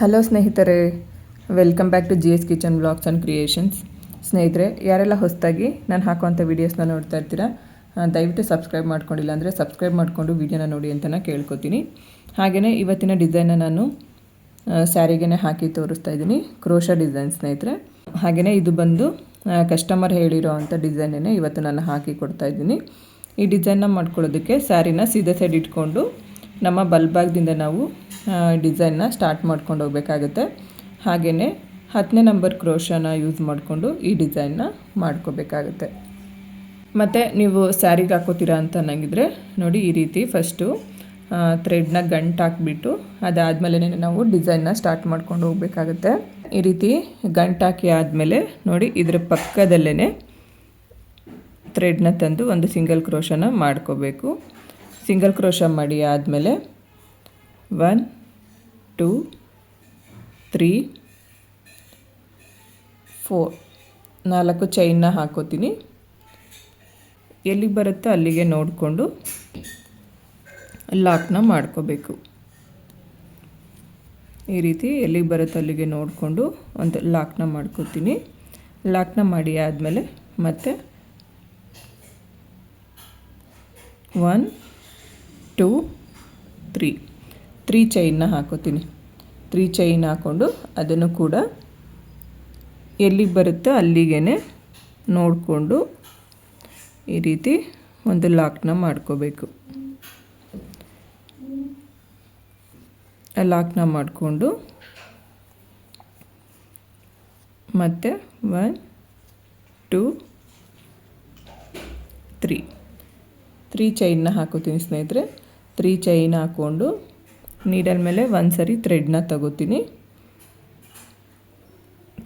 Hello ಸ್ನೇಹಿತರೆ, welcome back to G S kitchen blogs and creations. ಸ್ನೇಹಿತರೆ, ಯಾರೆಲ್ಲ ಹೊಸದಾಗಿ ನಾನು ಹಾಕುವಂಥ ವೀಡಿಯೋಸ್ನ ನೋಡ್ತಾ ಇರ್ತೀರಾ ದಯವಿಟ್ಟು ಸಬ್ಸ್ಕ್ರೈಬ್ ಮಾಡ್ಕೊಂಡಿಲ್ಲ ಅಂದರೆ ಸಬ್ಸ್ಕ್ರೈಬ್ ಮಾಡಿಕೊಂಡು ವೀಡಿಯೋನ ನೋಡಿ ಅಂತ ಕೇಳ್ಕೊತೀನಿ. ಹಾಗೆಯೇ ಇವತ್ತಿನ ಡಿಸೈನ್ನ ನಾನು ಸ್ಯಾರಿಗೆನೇ ಹಾಕಿ ತೋರಿಸ್ತಾ ಇದ್ದೀನಿ. ಕ್ರೋಶ ಡಿಸೈನ್ ಸ್ನೇಹಿತರೆ. ಹಾಗೆಯೇ ಇದು ಬಂದು ಕಸ್ಟಮರ್ ಹೇಳಿರೋ ಅಂಥ ಡಿಸೈನೇ ಇವತ್ತು ನಾನು ಹಾಕಿ ಕೊಡ್ತಾ ಇದ್ದೀನಿ. ಈ ಡಿಸೈನ್ನ ಮಾಡ್ಕೊಳ್ಳೋದಕ್ಕೆ ಸ್ಯಾರಿನ ಸೀದಾ ಸೈಡ್ ಇಟ್ಕೊಂಡು ನಮ್ಮ ಬಲ್ಬಾಗ್ದಿಂದ ನಾವು ಡಿಸೈನ್ನ ಸ್ಟಾರ್ಟ್ ಮಾಡ್ಕೊಂಡು ಹೋಗಬೇಕಾಗುತ್ತೆ. ಹಾಗೆಯೇ ಹತ್ತನೇ ನಂಬರ್ ಕ್ರೋಶನ ಯೂಸ್ ಮಾಡಿಕೊಂಡು ಈ ಡಿಸೈನ್ನ ಮಾಡ್ಕೋಬೇಕಾಗುತ್ತೆ. ಮತ್ತು ನೀವು ಸ್ಯಾರಿಗೆ ಹಾಕೋತೀರಾ ಅಂತ ಅನ್ನಂಗಿದ್ರೆ ನೋಡಿ ಈ ರೀತಿ ಫಸ್ಟು ಥ್ರೆಡ್ನ ಗಂಟು ಹಾಕ್ಬಿಟ್ಟು ಅದಾದಮೇಲೆ ನಾವು ಡಿಸೈನ್ನ ಸ್ಟಾರ್ಟ್ ಮಾಡ್ಕೊಂಡು ಹೋಗಬೇಕಾಗುತ್ತೆ. ಈ ರೀತಿ ಗಂಟು ಹಾಕಿ ಆದಮೇಲೆ ನೋಡಿ ಇದರ ಪಕ್ಕದಲ್ಲೇ ಥ್ರೆಡ್ನ ತಂದು ಒಂದು ಸಿಂಗಲ್ ಕ್ರೋಶನ ಮಾಡ್ಕೋಬೇಕು. ಸಿಂಗಲ್ ಕ್ರೋಶ ಮಾಡಿ ಆದಮೇಲೆ ಒನ್ ಟೂ ತ್ರೀ ಫೋರ್ ನಾಲ್ಕು ಚೈನ್ನ ಹಾಕೋತೀನಿ. ಎಲ್ಲಿಗೆ ಬರುತ್ತೋ ಅಲ್ಲಿಗೆ ನೋಡಿಕೊಂಡು ಲಾಕ್ನ ಮಾಡ್ಕೋಬೇಕು. ಈ ರೀತಿ ಎಲ್ಲಿಗೆ ಬರುತ್ತೋ ಅಲ್ಲಿಗೆ ನೋಡಿಕೊಂಡು ಒಂದು ಲಾಕ್ನ ಮಾಡ್ಕೋತೀನಿ. ಲಾಕ್ನ ಮಾಡಿ ಆದಮೇಲೆ ಮತ್ತೆ ಒನ್ ಟೂ ತ್ರೀ ತ್ರೀ ಚೈನ್ನ ಹಾಕೋತೀನಿ. ತ್ರೀ ಚೈನ್ ಹಾಕ್ಕೊಂಡು ಅದನ್ನು ಕೂಡ ಎಲ್ಲಿಗೆ ಬರುತ್ತೋ ಅಲ್ಲಿಗೆ ನೋಡಿಕೊಂಡು ಈ ರೀತಿ ಒಂದು ಲಾಕ್ನ ಮಾಡ್ಕೋಬೇಕು. ಲಾಕ್ನ ಮಾಡಿಕೊಂಡು ಮತ್ತು ಒನ್, ಟೂ, ತ್ರೀ. ತ್ರೀ ಚೈನ್ನ ಹಾಕೋತೀನಿ ಸ್ನೇಹಿತರೆ. ತ್ರೀ ಚೈನ್ ಹಾಕ್ಕೊಂಡು ನೀಡಲ್ ಮೇಲೆ ಒಂದು ಸರಿ ಥ್ರೆಡ್ನ ತಗೋತೀನಿ.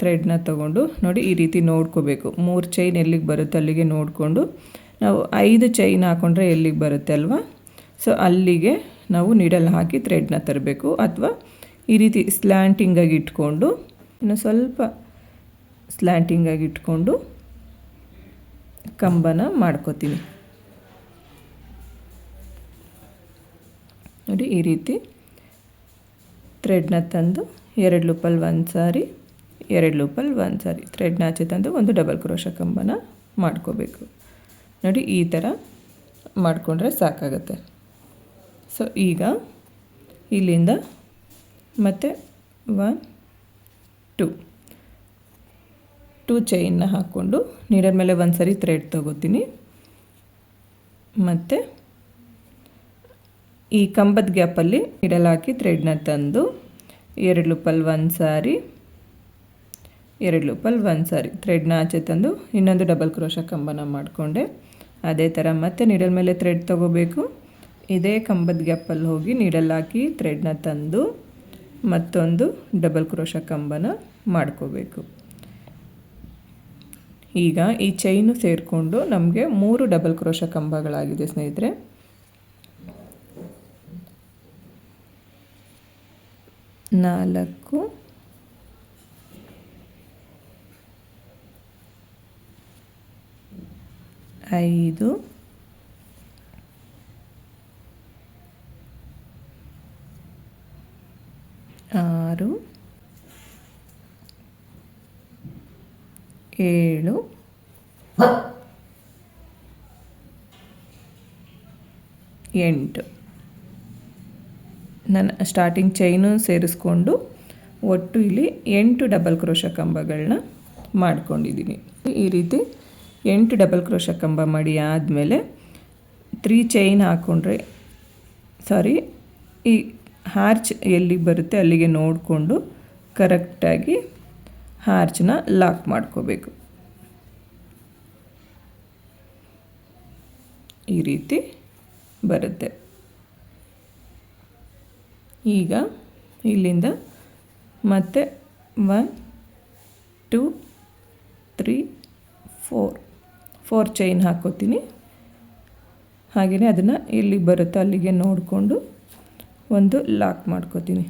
ಥ್ರೆಡ್ನ ತಗೊಂಡು ನೋಡಿ ಈ ರೀತಿ ನೋಡ್ಕೋಬೇಕು. ಮೂರು ಚೈನ್ ಎಲ್ಲಿಗೆ ಬರುತ್ತೆ ಅಲ್ಲಿಗೆ ನೋಡಿಕೊಂಡು. ನಾವು ಐದು ಚೈನ್ ಹಾಕ್ಕೊಂಡ್ರೆ ಎಲ್ಲಿಗೆ ಬರುತ್ತೆ ಅಲ್ವಾ? ಸೊ ಅಲ್ಲಿಗೆ ನಾವು ನೀಡಲ್ ಹಾಕಿ ಥ್ರೆಡ್ನ ತರಬೇಕು. ಅಥವಾ ಈ ರೀತಿ ಸ್ಲ್ಯಾಂಟಿಂಗಾಗಿ ಇಟ್ಕೊಂಡು, ಇನ್ನು ಸ್ವಲ್ಪ ಸ್ಲ್ಯಾಂಟಿಂಗಾಗಿ ಇಟ್ಕೊಂಡು ಕಂಬನ ಮಾಡ್ಕೋತೀನಿ. ನೋಡಿ ಈ ರೀತಿ ಥ್ರೆಡ್ನ ತಂದು ಎರಡು ಲೂಪಲ್ಲಿ ಒಂದು ಸಾರಿ, ಎರಡು ಲೂಪಲ್ಲಿ ಒಂದು ಸಾರಿ. ಥ್ರೆಡ್ನ ಆಚೆ ತಂದು ಒಂದು ಡಬಲ್ ಕ್ರೋಶ ಕಂಬನ ಮಾಡ್ಕೋಬೇಕು. ನೋಡಿ, ಈ ಥರ ಮಾಡಿಕೊಂಡ್ರೆ ಸಾಕಾಗತ್ತೆ. ಸೊ ಈಗ ಇಲ್ಲಿಂದ ಮತ್ತೆ ಒನ್ ಟು ಟೂ ಚೈನ್ನ ಹಾಕ್ಕೊಂಡು ನೀಡರ್ ಮೇಲೆ ಒಂದು ಸರಿ ಥ್ರೆಡ್ ತೊಗೋತೀನಿ. ಮತ್ತು ಈ ಕಂಬದ ಗ್ಯಾಪಲ್ಲಿ ನೀಡಲ್ ಹಾಕಿ ಥ್ರೆಡ್ನ ತಂದು ಎರಡು ಲೂಪಲ್ಲಿ ಒಂದು ಸಾರಿ, ಎರಡು ಲೂಪಲ್ಲಿ ಒಂದು ಸಾರಿ ಥ್ರೆಡ್ನ ಆಚೆ ತಂದು ಇನ್ನೊಂದು ಡಬಲ್ ಕ್ರೋಶ ಕಂಬನ ಮಾಡಿಕೊಂಡೆ. ಅದೇ ಥರ ಮತ್ತೆ ನೀಡಲ್ ಮೇಲೆ ಥ್ರೆಡ್ ತೊಗೋಬೇಕು. ಇದೇ ಕಂಬದ ಗ್ಯಾಪಲ್ಲಿ ಹೋಗಿ ನೀಡಲ್ ಹಾಕಿ ಥ್ರೆಡ್ನ ತಂದು ಮತ್ತೊಂದು ಡಬಲ್ ಕ್ರೋಶ ಕಂಬನ ಮಾಡ್ಕೋಬೇಕು. ಈಗ ಈ ಚೈನು ಸೇರಿಕೊಂಡು ನಮಗೆ ಮೂರು ಡಬಲ್ ಕ್ರೋಶ ಕಂಬಗಳಾಗಿದೆ ಸ್ನೇಹಿತರೆ. ನಾಲ್ಕು ಐದು ಆರು ಏಳು ಎಂಟು ನಾನು ಸ್ಟಾರ್ಟಿಂಗ್ ಚೈನು ಸೇರಿಸ್ಕೊಂಡು ಒಟ್ಟು ಇಲ್ಲಿ ಎಂಟು ಡಬಲ್ ಕ್ರೋಶ ಕಂಬಗಳನ್ನ ಮಾಡ್ಕೊಂಡಿದ್ದೀನಿ ಈ ರೀತಿ ಎಂಟು ಡಬಲ್ ಕ್ರೋಶ ಕಂಬ ಮಾಡಿ ಆದಮೇಲೆ ತ್ರೀ ಚೈನ್ ಹಾಕ್ಕೊಂಡ್ರೆ ಸಾರಿ ಈ ಹಾರ್ಚ್ ಎಲ್ಲಿಗೆ ಬರುತ್ತೆ ಅಲ್ಲಿಗೆ ನೋಡಿಕೊಂಡು ಕರೆಕ್ಟಾಗಿ ಹಾರ್ಚನ್ನ ಲಾಕ್ ಮಾಡ್ಕೋಬೇಕು. ಈ ರೀತಿ ಬರುತ್ತೆ. ಈಗ ಇಲ್ಲಿಂದ ಮತ್ತೆ one two three four four chain ಹಾಕೋತೀನಿ. ಹಾಗೆಯೇ ಅದನ್ನು ಎಲ್ಲಿ ಬರುತ್ತೋ ಅಲ್ಲಿಗೆ ನೋಡಿಕೊಂಡು ಒಂದು ಲಾಕ್ ಮಾಡ್ಕೋತೀನಿ.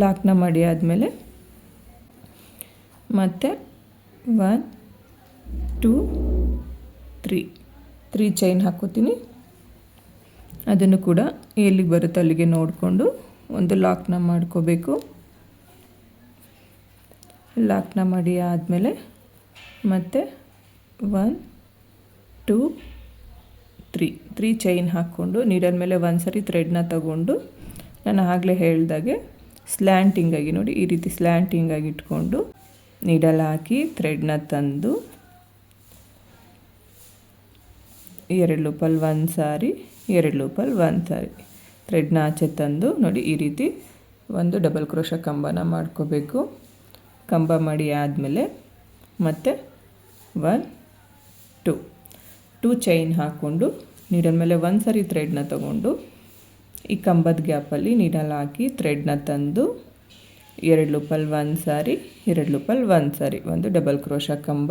ಲಾಕ್ನ ಮಾಡಿ ಆದಮೇಲೆ ಮತ್ತು one two three three chain ಹಾಕೋತೀನಿ. ಅದನ್ನು ಕೂಡ ಎಲ್ಲಿಗೆ ಬರುತ್ತೆ ಅಲ್ಲಿಗೆ ನೋಡಿಕೊಂಡು ಒಂದು ಲಾಕ್ನ ಮಾಡ್ಕೋಬೇಕು. ಲಾಕ್ನ ಮಾಡಿ ಆದಮೇಲೆ ಮತ್ತು one two three three chain ಹಾಕ್ಕೊಂಡು ನೀಡಲ್ ಮೇಲೆ ಒಂದು ಸರಿ ಥ್ರೆಡ್ನ ತಗೊಂಡು ನಾನು ಆಗಲೇ ಹೇಳಿದಾಗೆ ಸ್ಲ್ಯಾಂಟಿಂಗಾಗಿ ನೋಡಿ ಈ ರೀತಿ ಸ್ಲ್ಯಾಂಟಿಂಗಾಗಿ ಇಟ್ಕೊಂಡು ನೀಡಲ್ ಹಾಕಿ ಥ್ರೆಡ್ನ ತಂದು ಎರಡು ಲೂಪಲ್ಲಿ ಒಂದು ಸಾರಿ ಎರಡು ಲೂಪಲ್ ಒಂದು ಸಾರಿ ಥ್ರೆಡ್ನ ಆಚೆ ತಂದು ನೋಡಿ ಈ ರೀತಿ ಒಂದು ಡಬಲ್ ಕ್ರೋಶ ಕಂಬನ ಮಾಡ್ಕೋಬೇಕು. ಕಂಬ ಮಾಡಿ ಆದಮೇಲೆ ಮತ್ತು ಒನ್ ಟು ಟೂ ಚೈನ್ ಹಾಕ್ಕೊಂಡು ನೀಡಲ್ ಮೇಲೆ ಒಂದು ಸಾರಿ ಥ್ರೆಡ್ನ ತಗೊಂಡು ಈ ಕಂಬದ ಗ್ಯಾಪಲ್ಲಿ ನೀಡಲ್ ಹಾಕಿ ಥ್ರೆಡ್ನ ತಂದು ಎರಡು ಲೂಪಲ್ ಒಂದು ಸಾರಿ, ಎರಡು ಲೂಪಲ್ ಒಂದು ಸಾರಿ ಒಂದು ಡಬಲ್ ಕ್ರೋಶ ಕಂಬ.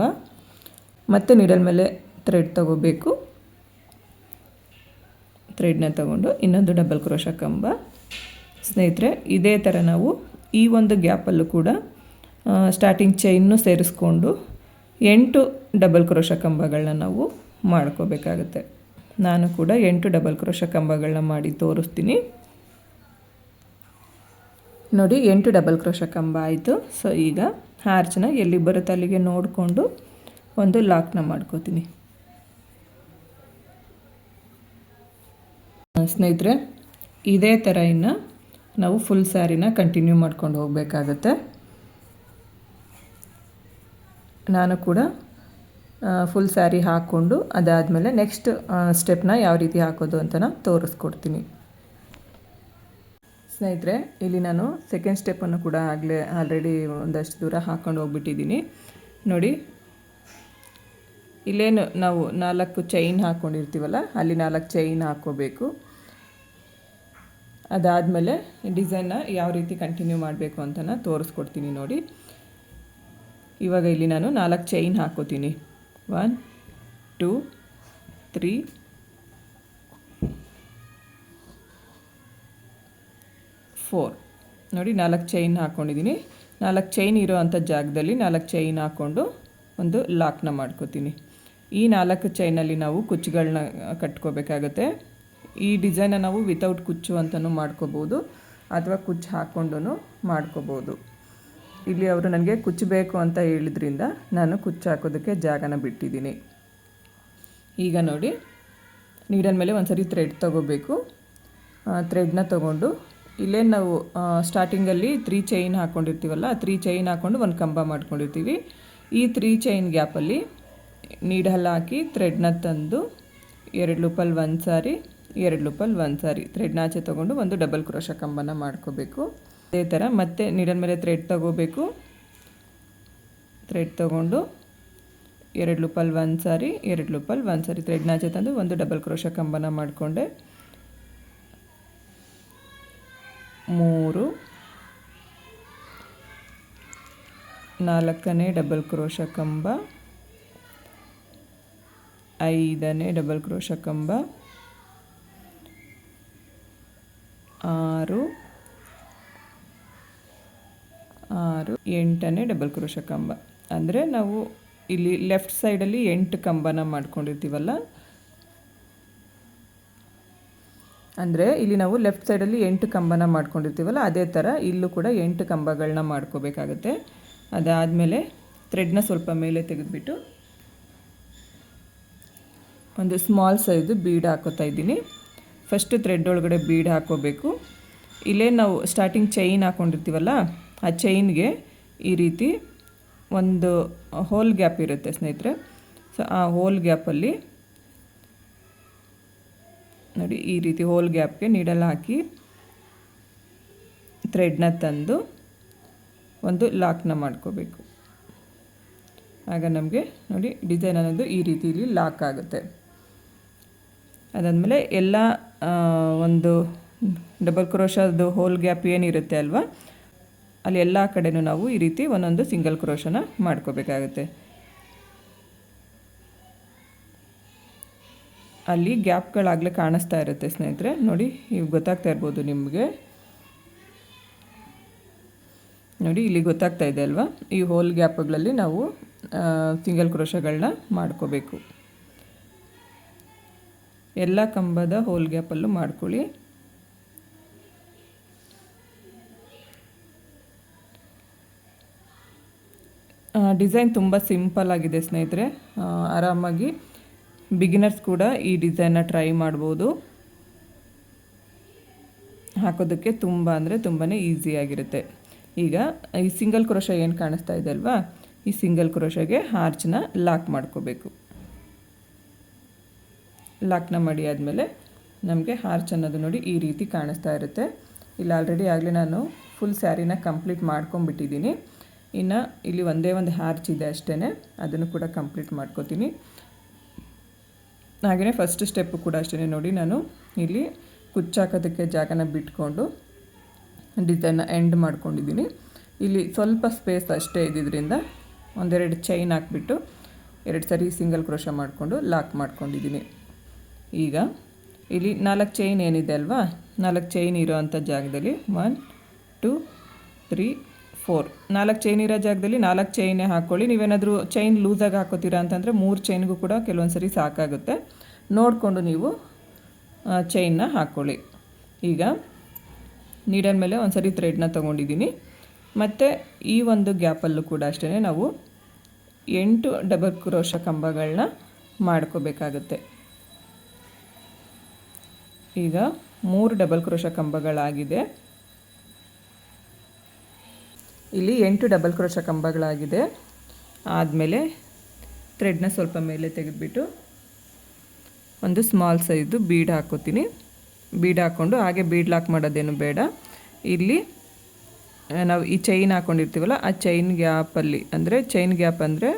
ಮತ್ತು ನೀಡಲ್ ಮೇಲೆ ಥ್ರೆಡ್ ತಗೋಬೇಕು. ಥ್ರೆಡ್ನ ತಗೊಂಡು ಇನ್ನೊಂದು ಡಬಲ್ ಕ್ರೋಶ ಕಂಬ. ಸ್ನೇಹಿತರೆ, ಇದೇ ಥರ ನಾವು ಈ ಒಂದು ಗ್ಯಾಪಲ್ಲೂ ಕೂಡ ಸ್ಟಾರ್ಟಿಂಗ್ ಚೈನ್ನು ಸೇರಿಸ್ಕೊಂಡು ಎಂಟು ಡಬಲ್ ಕ್ರೋಶ ಕಂಬಗಳನ್ನ ನಾವು ಮಾಡ್ಕೋಬೇಕಾಗತ್ತೆ. ನಾನು ಕೂಡ ಎಂಟು ಡಬಲ್ ಕ್ರೋಶ ಕಂಬಗಳನ್ನ ಮಾಡಿ ತೋರಿಸ್ತೀನಿ. ನೋಡಿ, ಎಂಟು ಡಬಲ್ ಕ್ರೋಶ ಕಂಬ ಆಯಿತು. ಸೊ ಈಗ ಆರ್ಚನ ಎಲ್ಲಿ ಬರುತ್ತೆ ಅಲ್ಲಿಗೆ ನೋಡಿಕೊಂಡು ಒಂದು ಲಾಕ್ನ ಮಾಡ್ಕೋತೀನಿ. ಸ್ನೇಹಿತರೆ, ಇದೇ ಥರ ಇನ್ನು ನಾವು ಫುಲ್ ಸ್ಯಾರಿನ ಕಂಟಿನ್ಯೂ ಮಾಡ್ಕೊಂಡು ಹೋಗಬೇಕಾಗತ್ತೆ. ನಾನು ಕೂಡ ಫುಲ್ ಸ್ಯಾರಿ ಹಾಕ್ಕೊಂಡು ಅದಾದಮೇಲೆ ನೆಕ್ಸ್ಟ್ ಸ್ಟೆಪ್ನ ಯಾವ ರೀತಿ ಹಾಕೋದು ಅಂತ ನಾನು ತೋರಿಸ್ಕೊಡ್ತೀನಿ. ಸ್ನೇಹಿತರೆ, ಇಲ್ಲಿ ನಾನು ಸೆಕೆಂಡ್ ಸ್ಟೆಪ್ಪನ್ನು ಕೂಡ ಆಗಲೇ ಆಲ್ರೆಡಿ ಒಂದಷ್ಟು ದೂರ ಹಾಕ್ಕೊಂಡು ಹೋಗ್ಬಿಟ್ಟಿದ್ದೀನಿ. ನೋಡಿ, ಇಲ್ಲೇನು ನಾವು ನಾಲ್ಕು ಚೈನ್ ಹಾಕ್ಕೊಂಡಿರ್ತೀವಲ್ಲ ಅಲ್ಲಿ ನಾಲ್ಕು ಚೈನ್ ಹಾಕ್ಕೋಬೇಕು. ಅದಾದಮೇಲೆ ಡಿಸೈನ್ನ ಯಾವ ರೀತಿ ಕಂಟಿನ್ಯೂ ಮಾಡಬೇಕು ಅಂತ ನಾನು ತೋರಿಸ್ಕೊಡ್ತೀನಿ ನೋಡಿ. ಇವಾಗ ಇಲ್ಲಿ ನಾನು ನಾಲ್ಕು ಚೈನ್ ಹಾಕೋತೀನಿ. ಒನ್ ಟೂ ತ್ರೀ ಫೋರ್ ನೋಡಿ ನಾಲ್ಕು ಚೈನ್ ಹಾಕ್ಕೊಂಡಿದ್ದೀನಿ ನಾಲ್ಕು ಚೈನ್ ಇರೋ ಅಂಥ ಜಾಗದಲ್ಲಿ ನಾಲ್ಕು ಚೈನ್ ಹಾಕ್ಕೊಂಡು ಒಂದು ಲಾಕ್ನ ಮಾಡ್ಕೋತೀನಿ. ಈ ನಾಲ್ಕು ಚೈನಲ್ಲಿ ನಾವು ಕುಚ್ಚುಗಳನ್ನ ಕಟ್ಕೋಬೇಕಾಗತ್ತೆ. ಈ ಡಿಸೈನ ನಾವು ವಿತೌಟ್ ಕುಚ್ಚು ಅಂತಲೂ ಮಾಡ್ಕೋಬೋದು ಅಥವಾ ಕುಚ್ಚು ಹಾಕ್ಕೊಂಡು ಮಾಡ್ಕೋಬೋದು. ಇಲ್ಲಿ ಅವರು ನನಗೆ ಕುಚ್ಚು ಬೇಕು ಅಂತ ಹೇಳಿದ್ರಿಂದ ನಾನು ಕುಚ್ಚು ಹಾಕೋದಕ್ಕೆ ಜಾಗನ ಬಿಟ್ಟಿದ್ದೀನಿ. ಈಗ ನೋಡಿ ನೀಡನ್ ಮೇಲೆ ಒಂದು ಸರಿ ಥ್ರೆಡ್ ತೊಗೋಬೇಕು ಥ್ರೆಡ್ನ ತೊಗೊಂಡು ಇಲ್ಲೇ ನಾವು ಸ್ಟಾರ್ಟಿಂಗಲ್ಲಿ ತ್ರೀ ಚೈನ್ ಹಾಕ್ಕೊಂಡಿರ್ತೀವಲ್ಲ ತ್ರೀ ಚೈನ್ ಹಾಕ್ಕೊಂಡು ಒಂದು ಕಂಬ ಮಾಡ್ಕೊಂಡಿರ್ತೀವಿ. ಈ ತ್ರೀ ಚೈನ್ ಗ್ಯಾಪಲ್ಲಿ ನೀಡಲ್ ಹಾಕಿ ಥ್ರೆಡ್ನ ತಂದು ಎರಡು ಲೂಪಲ್ಲಿ ಒಂದು ಸಾರಿ ಎರಡು ಲೂಪಲ್ಲಿ ಒಂದು ಸಾರಿ ಥ್ರೆಡ್ನ ಆಚೆ ತೊಗೊಂಡು ಒಂದು ಡಬಲ್ ಕ್ರೋಶ ಕಂಬನ ಮಾಡ್ಕೋಬೇಕು. ಅದೇ ಥರ ಮತ್ತೆ ನೀಡಲ್ ಮೇಲೆ ಥ್ರೆಡ್ ತಗೋಬೇಕು. ಥ್ರೆಡ್ ತೊಗೊಂಡು ಎರಡು ಲೂಪಲ್ಲಿ ಒಂದು ಸಾರಿ, ಎರಡು ಲೂಪಲ್ಲಿ ಒಂದು ಸಾರಿ ಥ್ರೆಡ್ನ ಆಚೆ ತಂದು ಒಂದು ಡಬಲ್ ಕ್ರೋಶ ಕಂಬನ ಮಾಡಿಕೊಂಡೆ. ಮೂರು, ನಾಲ್ಕನೇ ಡಬಲ್ ಕ್ರೋಶ ಕಂಬ, ಐದನೇ ಡಬಲ್ ಕ್ರೋಶ ಕಂಬ ಆರು. ಆರು, ಎಂಟನೇ ಡಬಲ್ ಕ್ರೋಶ ಕಂಬ. ಅಂದರೆ ನಾವು ಇಲ್ಲಿ ಲೆಫ್ಟ್ ಸೈಡಲ್ಲಿ ಎಂಟು ಕಂಬನ ಮಾಡ್ಕೊಂಡಿರ್ತೀವಲ್ಲ? ಅಂದರೆ ಇಲ್ಲಿ ನಾವು ಲೆಫ್ಟ್ ಸೈಡಲ್ಲಿ ಎಂಟು ಕಂಬನ ಮಾಡ್ಕೊಂಡಿರ್ತೀವಲ್ಲ, ಅದೇ ಥರ ಇಲ್ಲೂ ಕೂಡ ಎಂಟು ಕಂಬಗಳನ್ನ ಮಾಡ್ಕೋಬೇಕಾಗತ್ತೆ. ಅದಾದಮೇಲೆ ಥ್ರೆಡ್ನ ಸ್ವಲ್ಪ ಮೇಲೆ ತೆಗೆದುಬಿಟ್ಟು ಒಂದು ಸ್ಮಾಲ್ ಸೈಜು ಬೀಡ್ ಹಾಕೋತಾ ಇದ್ದೀನಿ. ಫಸ್ಟ್ ಥ್ರೆಡ್ ಒಳಗಡೆ ಬೀಡ್ ಹಾಕೋಬೇಕು. ಇಲ್ಲೇ ನಾವು ಸ್ಟಾರ್ಟಿಂಗ್ ಚೈನ್ ಹಾಕ್ಕೊಂಡಿರ್ತೀವಲ್ಲ ಆ ಚೈನ್ಗೆ ಈ ರೀತಿ ಒಂದು ಹೋಲ್ ಗ್ಯಾಪ್ ಇರುತ್ತೆ ಸ್ನೇಹಿತರೆ. ಸೊ ಆ ಹೋಲ್ ಗ್ಯಾಪಲ್ಲಿ ನೋಡಿ ಈ ರೀತಿ ಹೋಲ್ ಗ್ಯಾಪ್ಗೆ ನೀಡಲ್ ಹಾಕಿ ಥ್ರೆಡ್ನ ತಂದು ಒಂದು ಲಾಕ್ನ ಮಾಡ್ಕೋಬೇಕು. ಆಗ ನಮಗೆ ನೋಡಿ ಡಿಸೈನ್ ಅನ್ನೋದು ಈ ರೀತಿಲಿ ಲಾಕ್ ಆಗುತ್ತೆ. ಅದಾದಮೇಲೆ ಎಲ್ಲ ಒಂದು ಡಬಲ್ ಕ್ರೋಶದ್ದು ಹೋಲ್ ಗ್ಯಾಪ್ ಏನಿರುತ್ತೆ ಅಲ್ವಾ? ಅಲ್ಲಿ ಎಲ್ಲ ಕಡೆನೂ ನಾವು ಈ ರೀತಿ ಒಂದೊಂದು ಸಿಂಗಲ್ ಕ್ರೋಶನ ಮಾಡ್ಕೋಬೇಕಾಗುತ್ತೆ. ಅಲ್ಲಿ ಗ್ಯಾಪ್ಗಳಾಗಲೇ ಕಾಣಿಸ್ತಾ ಇರುತ್ತೆ ಸ್ನೇಹಿತರೆ. ನೋಡಿ ಈಗ ಗೊತ್ತಾಗ್ತಾ ಇರ್ಬೋದು ನಿಮಗೆ. ನೋಡಿ, ಇಲ್ಲಿ ಗೊತ್ತಾಗ್ತಾ ಇದೆ ಅಲ್ವಾ? ಈ ಹೋಲ್ ಗ್ಯಾಪ್ಗಳಲ್ಲಿ ನಾವು ಸಿಂಗಲ್ ಕ್ರೋಶಗಳನ್ನ ಮಾಡ್ಕೋಬೇಕು. ಎಲ್ಲ ಕಂಬದ ಹೋಲ್ ಗ್ಯಾಪಲ್ಲೂ ಮಾಡ್ಕೊಳ್ಳಿ. ಡಿಸೈನ್ ತುಂಬ ಸಿಂಪಲ್ ಆಗಿದೆ ಸ್ನೇಹಿತರೆ. ಆರಾಮಾಗಿ ಬಿಗಿನರ್ಸ್ ಕೂಡ ಈ ಡಿಸೈನ್ನ ಟ್ರೈ ಮಾಡ್ಬೋದು. ಹಾಕೋದಕ್ಕೆ ತುಂಬ ಅಂದರೆ ತುಂಬಾ ಈಸಿಯಾಗಿರುತ್ತೆ ಈಗ ಈ ಸಿಂಗಲ್ ಕ್ರೋಶ ಏನು ಕಾಣಿಸ್ತಾ ಇದೆ ಅಲ್ವಾ? ಈ ಸಿಂಗಲ್ ಕ್ರೋಶಗೆ ಹಾರ್ಚನ್ನ ಲಾಕ್ ಮಾಡ್ಕೋಬೇಕು. ಲಾಕ್ನ ಮಾಡಿ ಆದಮೇಲೆ ನಮಗೆ ಹಾರ್ಚ್ ಅನ್ನೋದು ನೋಡಿ ಈ ರೀತಿ ಕಾಣಿಸ್ತಾ ಇರುತ್ತೆ. ಇಲ್ಲಿ ಆಲ್ರೆಡಿ ಆಗಲೇ ನಾನು ಫುಲ್ ಸ್ಯಾರಿನ ಕಂಪ್ಲೀಟ್ ಮಾಡ್ಕೊಂಬಿಟ್ಟಿದ್ದೀನಿ ಇನ್ನು ಇಲ್ಲಿ ಒಂದೇ ಒಂದು ಹಾರ್ಚ್ ಇದೆ ಅಷ್ಟೇ ಅದನ್ನು ಕೂಡ ಕಂಪ್ಲೀಟ್ ಮಾಡ್ಕೋತೀನಿ. ಹಾಗೆಯೇ ಫಸ್ಟ್ ಸ್ಟೆಪ್ಪು ಕೂಡ ಅಷ್ಟೇ ನೋಡಿ ನಾನು ಇಲ್ಲಿ ಕುಚ್ಚಾಕೋದಕ್ಕೆ ಜಾಗನ ಬಿಟ್ಕೊಂಡು ಡಿಸೈನ್ನ ಎಂಡ್ ಮಾಡ್ಕೊಂಡಿದ್ದೀನಿ. ಇಲ್ಲಿ ಸ್ವಲ್ಪ ಸ್ಪೇಸ್ ಅಷ್ಟೇ ಇದ್ದಿದ್ದರಿಂದ ಒಂದೆರಡು ಚೈನ್ ಹಾಕ್ಬಿಟ್ಟು ಎರಡು ಸರಿ ಸಿಂಗಲ್ ಕ್ರೋಶ ಮಾಡಿಕೊಂಡು ಲಾಕ್ ಮಾಡ್ಕೊಂಡಿದ್ದೀನಿ. ಈಗ ಇಲ್ಲಿ ನಾಲ್ಕು ಚೈನ್ ಏನಿದೆ ಅಲ್ವಾ? ನಾಲ್ಕು ಚೈನ್ ಇರೋ ಅಂಥ ಜಾಗದಲ್ಲಿ ಒನ್ ಟು ತ್ರೀ ಫೋರ್ ನಾಲ್ಕು ಚೈನ್ ಇರೋ ಜಾಗದಲ್ಲಿ ನಾಲ್ಕು ಚೈನೇ ಹಾಕ್ಕೊಳ್ಳಿ ನೀವೇನಾದರೂ ಚೈನ್ ಲೂಸಾಗಿ ಹಾಕೋತೀರಾ ಅಂತಂದರೆ ಮೂರು ಚೈನ್ಗೂ ಕೂಡ ಕೆಲವೊಂದು ಸರಿ ಸಾಕಾಗುತ್ತೆ. ನೋಡಿಕೊಂಡು ನೀವು ಚೈನ್ನ ಹಾಕ್ಕೊಳ್ಳಿ ಈಗ ನೀಡಲ್ ಮೇಲೆ ಒಂದು ಸರಿ ಥ್ರೆಡ್ನ ತೊಗೊಂಡಿದ್ದೀನಿ. ಮತ್ತು ಈ ಒಂದು ಗ್ಯಾಪಲ್ಲೂ ಕೂಡ ಅಷ್ಟೇ ನಾವು ಎಂಟು ಡಬಲ್ ಕ್ರೋಶ ಕಂಬಗಳನ್ನ ಮಾಡ್ಕೋಬೇಕಾಗುತ್ತೆ. ಈಗ ಮೂರು ಡಬಲ್ ಕ್ರೋಶ ಕಂಬಗಳಾಗಿದೆ. ಇಲ್ಲಿ ಎಂಟು ಡಬಲ್ ಕ್ರೋಶ ಕಂಬಗಳಾಗಿದೆ. ಆದಮೇಲೆ ಥ್ರೆಡ್ನ ಸ್ವಲ್ಪ ಮೇಲೆ ತೆಗೆದುಬಿಟ್ಟು ಒಂದು ಸ್ಮಾಲ್ ಸೈಜು ಬೀಡ್ ಹಾಕೋತೀನಿ. ಬೀಡ್ ಹಾಕ್ಕೊಂಡು ಹಾಗೆ ಬೀಡ್ ಲಾಕ್ ಮಾಡೋದೇನು ಬೇಡ. ಇಲ್ಲಿ ನಾವು ಈ ಚೈನ್ ಹಾಕ್ಕೊಂಡಿರ್ತೀವಲ್ಲ ಆ ಚೈನ್ ಗ್ಯಾಪಲ್ಲಿ ಅಂದರೆ ಚೈನ್ ಗ್ಯಾಪ್ ಅಂದರೆ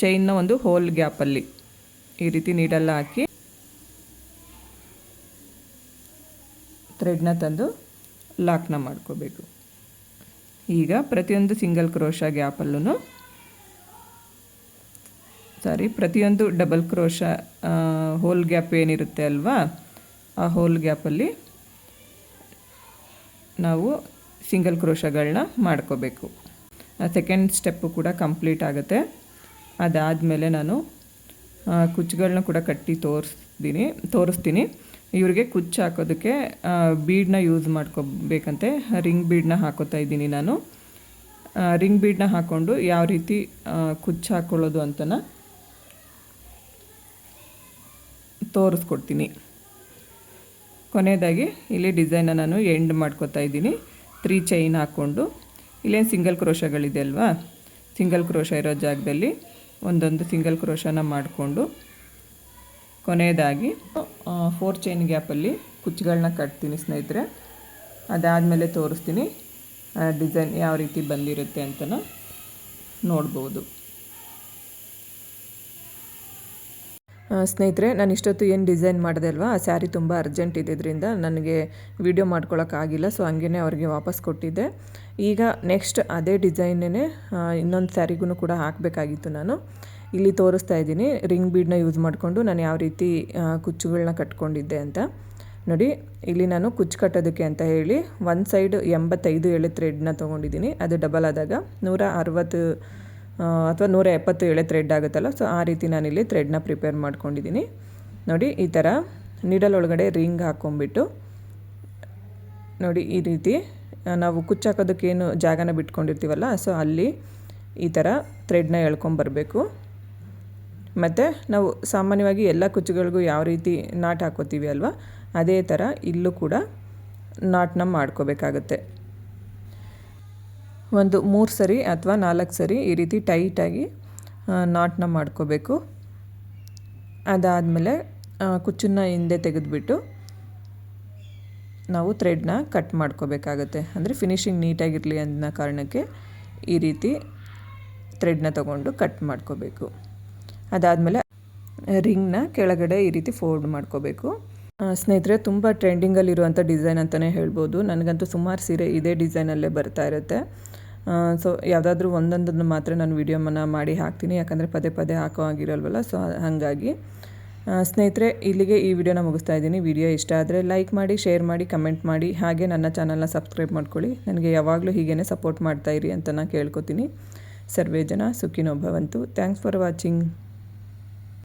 ಚೈನ್ನ ಒಂದು ಹೋಲ್ ಗ್ಯಾಪಲ್ಲಿ ಈ ರೀತಿ ನೀಡಲ್ಲ ಹಾಕಿ. ಥ್ರೆಡ್ನ ತಂದು ಲಾಕ್ನ ಮಾಡ್ಕೋಬೇಕು. ಈಗ ಪ್ರತಿಯೊಂದು ಸಿಂಗಲ್ ಕ್ರೋಶ ಗ್ಯಾಪಲ್ಲೂ ಸಾರಿ ಪ್ರತಿಯೊಂದು ಡಬಲ್ ಕ್ರೋಶ ಹೋಲ್ ಗ್ಯಾಪ್ ಏನಿರುತ್ತೆ ಅಲ್ವಾ ಆ ಹೋಲ್ ಗ್ಯಾಪಲ್ಲಿ ನಾವು ಸಿಂಗಲ್ ಕ್ರೋಶಗಳನ್ನ ಮಾಡ್ಕೋಬೇಕು. ಸೆಕೆಂಡ್ ಸ್ಟೆಪ್ಪು ಕೂಡ ಕಂಪ್ಲೀಟ್ ಆಗುತ್ತೆ. ಅದಾದಮೇಲೆ ನಾನು ಆ, ಕುಚ್ಚುಗಳನ್ನ ಕೂಡ ಕಟ್ಟಿ ತೋರಿಸ್ತೀನಿ ತೋರಿಸ್ತೀನಿ. ಇವರಿಗೆ ಕುಚ್ಚು ಹಾಕೋದಕ್ಕೆ ಬೀಡನ್ನ ಯೂಸ್ ಮಾಡ್ಕೋಬೇಕಂತೆ. ರಿಂಗ್ ಬೀಡನ್ನ ಹಾಕೋತಾ ಇದ್ದೀನಿ ನಾನು. ರಿಂಗ್ ಬೀಡನ್ನ ಹಾಕ್ಕೊಂಡು ಯಾವ ರೀತಿ ಕುಚ್ಚು ಹಾಕ್ಕೊಳ್ಳೋದು ಅಂತನ ತೋರಿಸ್ಕೊಡ್ತೀನಿ. ಕೊನೆಯದಾಗಿ ಇಲ್ಲಿ ಡಿಸೈನ ನಾನು ಎಂಡ್ ಮಾಡ್ಕೋತಾ ಇದ್ದೀನಿ. ತ್ರೀ ಚೈನ್ ಹಾಕ್ಕೊಂಡು ಇಲ್ಲೇನು ಸಿಂಗಲ್ ಕ್ರೋಶಗಳಿದೆ ಅಲ್ವಾ? ಸಿಂಗಲ್ ಕ್ರೋಶ ಇರೋ ಜಾಗದಲ್ಲಿ ಒಂದೊಂದು ಸಿಂಗಲ್ ಕ್ರೋಶನ ಮಾಡಿಕೊಂಡು ಕೊನೆಯದಾಗಿ ಫೋರ್ ಚೈನ್ ಗ್ಯಾಪಲ್ಲಿ ಕುಚ್ಚುಗಳನ್ನ ಕಟ್ತೀನಿ ಸ್ನೇಹಿತರೆ. ಅದಾದಮೇಲೆ ತೋರಿಸ್ತೀನಿ ಡಿಸೈನ್ ಯಾವ ರೀತಿ ಬಂದಿರುತ್ತೆ ಅಂತಲೂ ನೋಡ್ಬೋದು. ಸ್ನೇಹಿತರೆ, ನಾನು ಇಷ್ಟೊತ್ತು ಏನು ಡಿಸೈನ್ ಮಾಡಿದೆ ಅಲ್ವಾ, ಆ ಸ್ಯಾರಿ ತುಂಬ ಅರ್ಜೆಂಟ್ ಇದ್ದಿದ್ದರಿಂದ ನನಗೆ ವಿಡಿಯೋ ಮಾಡ್ಕೊಳಕ್ಕಾಗಿಲ್ಲ ಸೊ ಹಂಗೇ ಅವ್ರಿಗೆ ವಾಪಸ್ ಕೊಟ್ಟಿದ್ದೆ. ಈಗ ನೆಕ್ಸ್ಟ್ ಅದೇ ಡಿಸೈನೇ ಇನ್ನೊಂದು ಸ್ಯಾರಿಗೂ ಕೂಡ ಹಾಕಬೇಕಾಗಿತ್ತು ನಾನು. ಇಲ್ಲಿ ತೋರಿಸ್ತಾ ಇದ್ದೀನಿ. ರಿಂಗ್ ಬೀಡ್ನ ಯೂಸ್ ಮಾಡಿಕೊಂಡು ನಾನು ಯಾವ ರೀತಿ ಕುಚ್ಚುಗಳನ್ನ ಕಟ್ಕೊಂಡಿದ್ದೆ ಅಂತ. ನೋಡಿ, ಇಲ್ಲಿ ನಾನು ಕುಚ್ಚು ಕಟ್ಟೋದಕ್ಕೆ ಅಂತ ಹೇಳಿ ಒನ್ ಸೈಡ್ ಎಂಬತ್ತೈದು ಎಳೆ ಥ್ರೆಡ್ನ ತೊಗೊಂಡಿದ್ದೀನಿ. ಅದು ಡಬಲ್ ಆದಾಗ ನೂರ ಅರವತ್ತು ಅಥವಾ ನೂರ ಎಪ್ಪತ್ತು ಎಳೆ ಥ್ರೆಡ್ ಆಗುತ್ತಲ್ಲ. ಸೊ ಆ ರೀತಿ ನಾನಿಲ್ಲಿ ಥ್ರೆಡ್ನ ಪ್ರಿಪೇರ್ ಮಾಡ್ಕೊಂಡಿದ್ದೀನಿ. ನೋಡಿ, ಈ ಥರ ನೀಡಲ್ ಒಳಗಡೆ ರಿಂಗ್ ಹಾಕ್ಕೊಂಬಿಟ್ಟು ನೋಡಿ, ಈ ರೀತಿ ನಾವು ಕುಚ್ಚು ಹಾಕೋದಕ್ಕೇನು ಜಾಗನ ಬಿಟ್ಕೊಂಡಿರ್ತೀವಲ್ಲ, ಸೊ ಅಲ್ಲಿ ಈ ಥರ ಥ್ರೆಡ್ನ ಎಳ್ಕೊಂಬರಬೇಕು. ಮತ್ತು ನಾವು ಸಾಮಾನ್ಯವಾಗಿ ಎಲ್ಲ ಕುಚ್ಚುಗಳಿಗೂ ಯಾವ ರೀತಿ ನಾಟ್ ಹಾಕೋತೀವಿ ಅಲ್ವಾ, ಅದೇ ಥರ ಇಲ್ಲೂ ಕೂಡ ನಾಟ್ನ ಮಾಡ್ಕೋಬೇಕಾಗತ್ತೆ. ಒಂದು ಮೂರು ಸರಿ ಅಥವಾ ನಾಲ್ಕು ಸರಿ ಈ ರೀತಿ ಟೈಟಾಗಿ ನಾಟ್ನ ಮಾಡ್ಕೋಬೇಕು. ಅದಾದಮೇಲೆ ಕುಚ್ಚನ್ನ ಹಿಂದೆ ತೆಗೆದುಬಿಟ್ಟು ನಾವು ಥ್ರೆಡ್ನ ಕಟ್ ಮಾಡ್ಕೋಬೇಕಾಗತ್ತೆ. ಅಂದರೆ ಫಿನಿಶಿಂಗ್ ನೀಟಾಗಿರಲಿ ಅನ್ನೋ ಕಾರಣಕ್ಕೆ ಈ ರೀತಿ ಥ್ರೆಡ್ನ ತಗೊಂಡು ಕಟ್ ಮಾಡ್ಕೋಬೇಕು. ಅದಾದಮೇಲೆ ರಿಂಗ್ನ ಕೆಳಗಡೆ ಈ ರೀತಿ ಫೋಲ್ಡ್ ಮಾಡ್ಕೋಬೇಕು. ಸ್ನೇಹಿತರೆ, ತುಂಬ ಟ್ರೆಂಡಿಂಗಲ್ಲಿರುವಂಥ ಡಿಸೈನ್ ಅಂತಲೇ ಹೇಳ್ಬೋದು. ನನಗಂತೂ ಸುಮಾರು ಸೀರೆ ಇದೇ ಡಿಸೈನಲ್ಲೇ ಬರ್ತಾ ಇರುತ್ತೆ. ಸೊ, ಯಾವುದಾದ್ರೂ ಒಂದೊಂದನ್ನು ಮಾತ್ರ ನಾನು ವೀಡಿಯೋಮನ್ನು ಮಾಡಿ ಹಾಕ್ತೀನಿ. ಯಾಕಂದರೆ ಪದೇ ಪದೇ ಹಾಕೋ ಆಗಿರಲ್ವಲ್ಲ ಸೊ, ಹಾಗಾಗಿ. ಸ್ನೇಹಿತರೆ, ಇಲ್ಲಿಗೆ ಈ ವಿಡಿಯೋನ ಮುಗಿಸ್ತಾ ಇದ್ದೀನಿ. ವಿಡಿಯೋ ಇಷ್ಟ ಆದರೆ ಲೈಕ್ ಮಾಡಿ, ಶೇರ್ ಮಾಡಿ, ಕಮೆಂಟ್ ಮಾಡಿ. ಹಾಗೆ ನನ್ನ ಚಾನಲ್ನ ಸಬ್ಸ್ಕ್ರೈಬ್ ಮಾಡ್ಕೊಳ್ಳಿ. ನನಗೆ ಯಾವಾಗಲೂ ಹೀಗೇ ಸಪೋರ್ಟ್ ಮಾಡ್ತಾಯಿರಿ ಅಂತ ನಾನು ಕೇಳ್ಕೊತೀನಿ. ಸರ್ವೇ ಜನ ಸುಖಿನೋ ಭವಂತು. Thanks for watching.